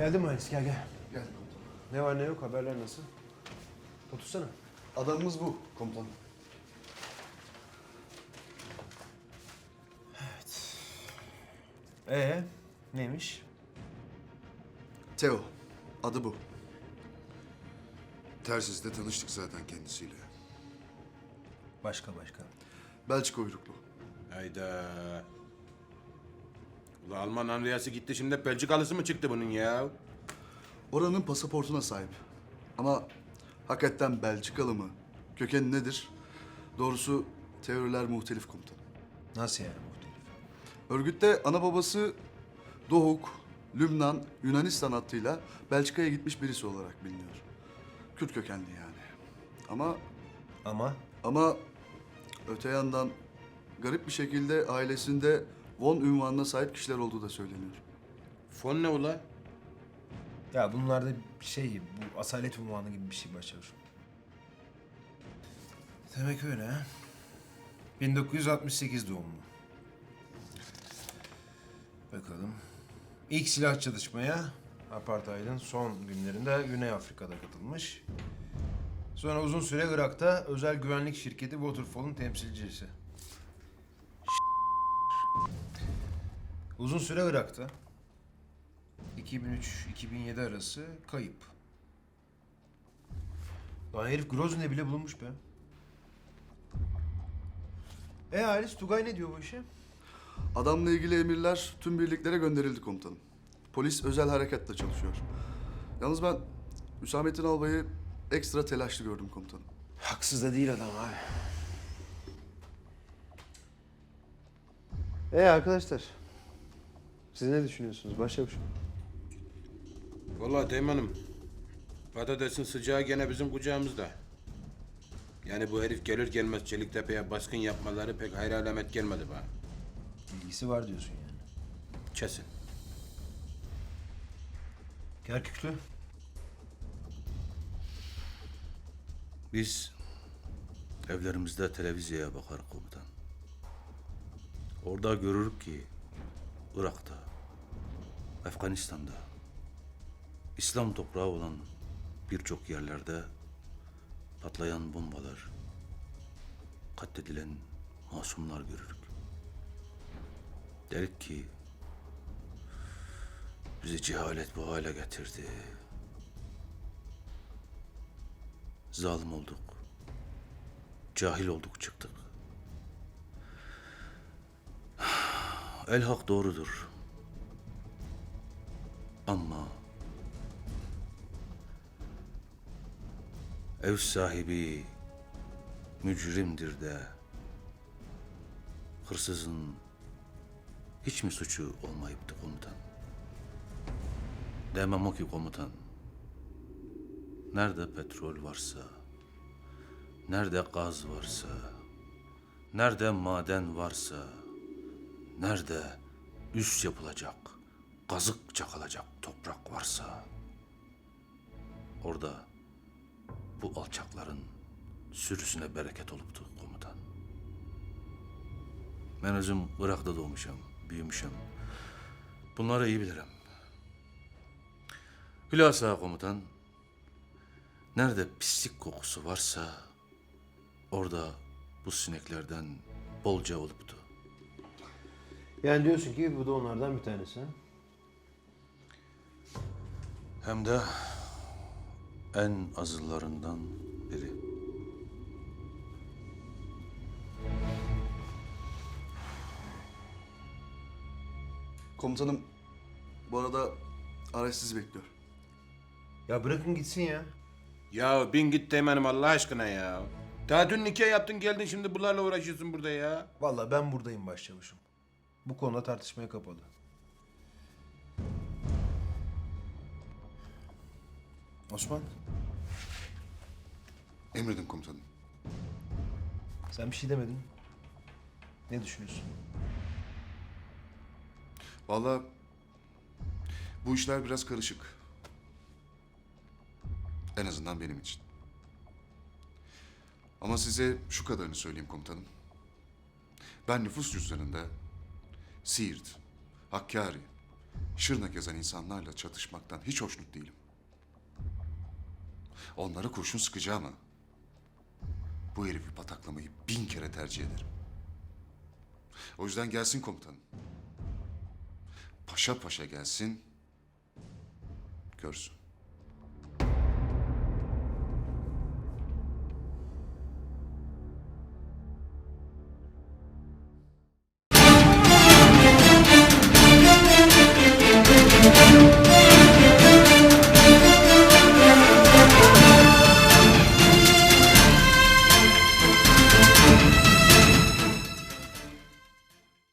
Geldin mi Halis? Gel gel. Gel komutanım. Ne var ne yok haberler nasıl? Otursana. Adamımız bu komutanım. Ee neymiş? Teo. Adı bu. Tersiz'de tanıştık zaten kendisiyle. Başka başka. Belçika uyruklu. Hayda. Ula Alman Anriyası gitti şimdi Belçikalısı mı çıktı bunun ya? Oranın pasaportuna sahip. Ama hakikaten Belçikalı mı? Kökeni nedir? Doğrusu teoriler muhtelif komutanım. Nasıl yani muhtelif? Örgütte ana babası Doğuk, Lübnan, Yunanistan hattıyla Belçika'ya gitmiş birisi olarak biliniyor. Kürt kökenli yani. Ama Ama ama öte yandan garip bir şekilde ailesinde von ünvanına sahip kişiler olduğu da söyleniyor. Fon ne ula? ya bunlarda bir şey bu asalet unvanı gibi bir şey başlamış. Demek öyle ha. 1968 doğumlu. Bakalım. İlk silah çatışmaya apartheidin son günlerinde Güney Afrika'da katılmış. Sonra uzun süre Irak'ta özel güvenlik şirketi Waterfall'un temsilcisi. Uzun süre Irak'ta. 2003-2007 arası kayıp. Lan herif Grozny'de bile bulunmuş be. E Halis, Tugay ne diyor bu işe? Adamla ilgili emirler tüm birliklere gönderildi komutanım. Polis özel hareketle çalışıyor. Yalnız ben Hüsamettin Albay'ı ekstra telaşlı gördüm komutanım. Haksız da değil adam abi. E arkadaşlar. Siz ne düşünüyorsunuz? Başlamış. Vallahi Teğmen'im. Patatesin sıcağı gene bizim kucağımızda. Yani bu herif gelir gelmez Çeliktepe'ye baskın yapmaları pek hayra alamet gelmedi bana. İlgisi var diyorsun yani. Kesin. Kerküklü. Biz evlerimizde televizyaya bakar komutan. Orada görürük ki Irak'ta, Afganistan'da, İslam toprağı olan birçok yerlerde patlayan bombalar, katledilen masumlar görürük. Derik ki bizi cehalet bu hale getirdi. Zalim olduk. Cahil olduk çıktık. El hak doğrudur. Ama ev sahibi mücrimdir de hırsızın hiç mi suçu olmayıptı komutan? Demem o ki komutan. Nerede petrol varsa, nerede gaz varsa, nerede maden varsa, nerede üs yapılacak, kazık çakılacak toprak varsa, orada bu alçakların sürüsüne bereket oluptu komutan. Ben özüm Irak'ta doğmuşum, büyümüşüm. Bunları iyi bilirim. Hülasa komutan, Nerede pislik kokusu varsa orada bu sineklerden bolca oluptu. Yani diyorsun ki bu da onlardan bir tanesi ha? Hem de en azılarından biri. Komutanım bu arada araç sizi bekliyor. Ya bırakın gitsin ya. Ya bin git Teğmen'im Allah aşkına ya. Daha dün nikah yaptın geldin şimdi bunlarla uğraşıyorsun burada ya. Vallahi ben buradayım başçavuşum. Bu konuda tartışmaya kapalı. Osman, Emredin komutanım. sen bir şey demedin. Ne düşünüyorsun? Vallahi bu işler biraz karışık. En azından benim için. Ama size şu kadarını söyleyeyim komutanım. Ben nüfus cüzdanında Siirt, Hakkari, Şırnak yazan insanlarla çatışmaktan hiç hoşnut değilim. Onlara kurşun sıkacağıma bu herifi pataklamayı bin kere tercih ederim. O yüzden gelsin komutanım. Paşa paşa gelsin, görsün.